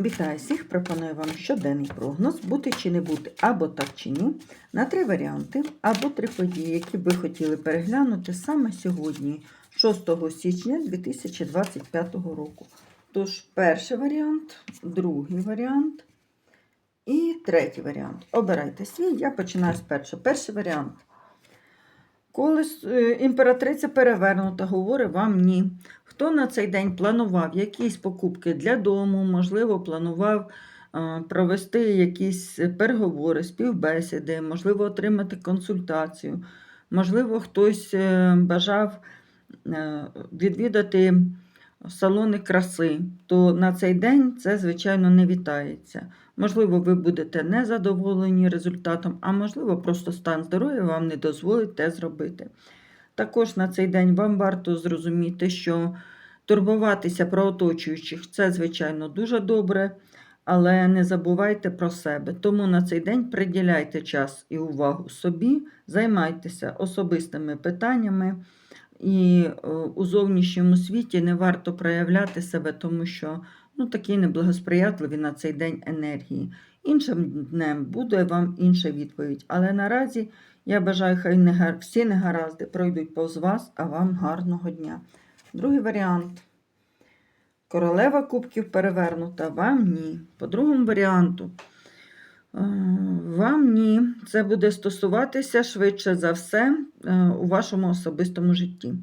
Вітаю всіх! Пропоную вам щоденний прогноз, бути чи не бути, або так чи ні, на три варіанти, або три події, які ви хотіли переглянути саме сьогодні, 6 січня 2025 року. Тож, перший варіант, другий варіант і третій варіант. Обирайте свій, я починаю з першого. Перший варіант. Коли е, імператриця перевернута, говорить вам ні. Хто на цей день планував якісь покупки для дому, можливо, планував е, провести якісь переговори, співбесіди, можливо, отримати консультацію, можливо, хтось е, бажав відвідати салони краси, то на цей день це, звичайно, не вітається. Можливо, ви будете незадоволені результатом, а можливо, просто стан здоров'я вам не дозволить те зробити. Також на цей день вам варто зрозуміти, що турбуватися про оточуючих це, звичайно, дуже добре, але не забувайте про себе. Тому на цей день приділяйте час і увагу собі, займайтеся особистими питаннями. І е, у зовнішньому світі не варто проявляти себе, тому що ну, такі неблагосприятливі на цей день енергії. Іншим днем буде вам інша відповідь. Але наразі я бажаю, хай не гар... всі негаразди пройдуть повз вас, а вам гарного дня. Другий варіант. Королева кубків перевернута, вам ні. По другому варіанту. е, Вам ні. Це буде стосуватися швидше за все е, у вашому особистому житті.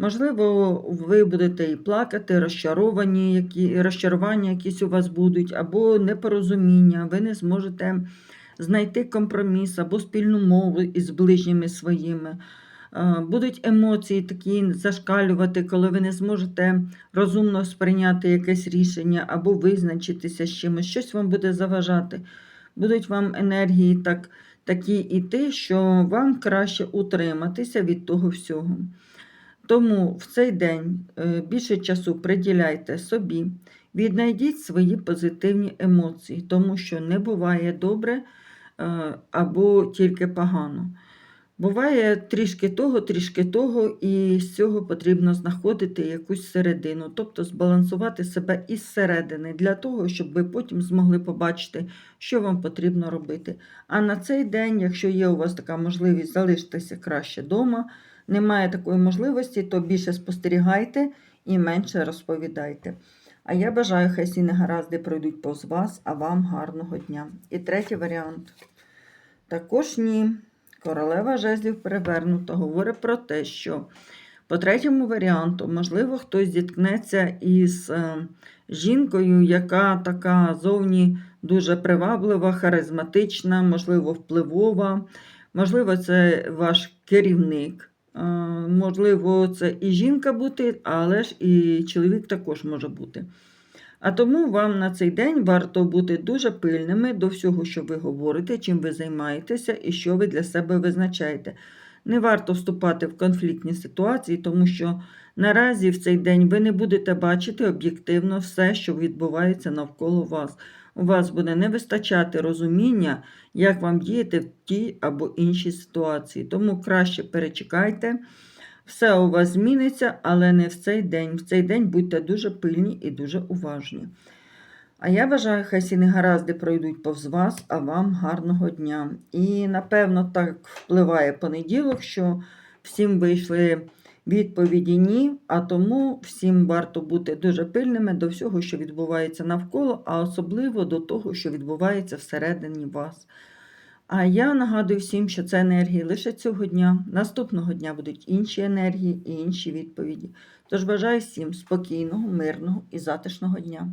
Можливо, ви будете і плакати, розчаровані, які, розчарування якісь у вас будуть, або непорозуміння, ви не зможете знайти компроміс або спільну мову із ближніми своїми. Е, Будуть емоції такі зашкалювати, коли ви не зможете розумно сприйняти якесь рішення або визначитися з чимось, щось вам буде заважати. Будуть вам енергії так, такі іти, що вам краще утриматися від того всього. Тому в цей день е, більше часу приділяйте собі, віднайдіть свої позитивні емоції, тому що не буває добре е, або тільки погано. Буває трішки того, трішки того, і з цього потрібно знаходити якусь середину, тобто збалансувати себе із середини, для того, щоб ви потім змогли побачити, що вам потрібно робити. А на цей день, якщо є у вас така можливість залишитися краще вдома, немає такої можливості, то більше спостерігайте і менше розповідайте. А я бажаю, хай всі негаразди пройдуть повз вас, а вам гарного дня. І третій варіант. Також ні. Королева жезлів перевернута говорить про те, що по третьому варіанту, можливо, хтось зіткнеться із е, жінкою, яка така зовні дуже приваблива, харизматична, можливо, впливова. Можливо, це ваш керівник. Е, Можливо, це і жінка бути, але ж і чоловік також може бути. А тому вам на цей день варто бути дуже пильними до всього, що ви говорите, чим ви займаєтеся і що ви для себе визначаєте. Не варто вступати в конфліктні ситуації, тому що наразі в цей день ви не будете бачити об'єктивно все, що відбувається навколо вас. У вас буде не вистачати розуміння, як вам діяти в тій або іншій ситуації. Тому краще перечекайте. Все у вас зміниться, але не в цей день. В цей день будьте дуже пильні і дуже уважні. А я бажаю, хай всі негаразди пройдуть повз вас, а вам гарного дня. І, напевно, так впливає понеділок, що всім вийшли відповіді ні, а тому всім варто бути дуже пильними до всього, що відбувається навколо, а особливо до того, що відбувається всередині вас. А я нагадую всім, що це енергії лише цього дня. Наступного дня будуть інші енергії і інші відповіді. Тож бажаю всім спокійного, мирного і затишного дня.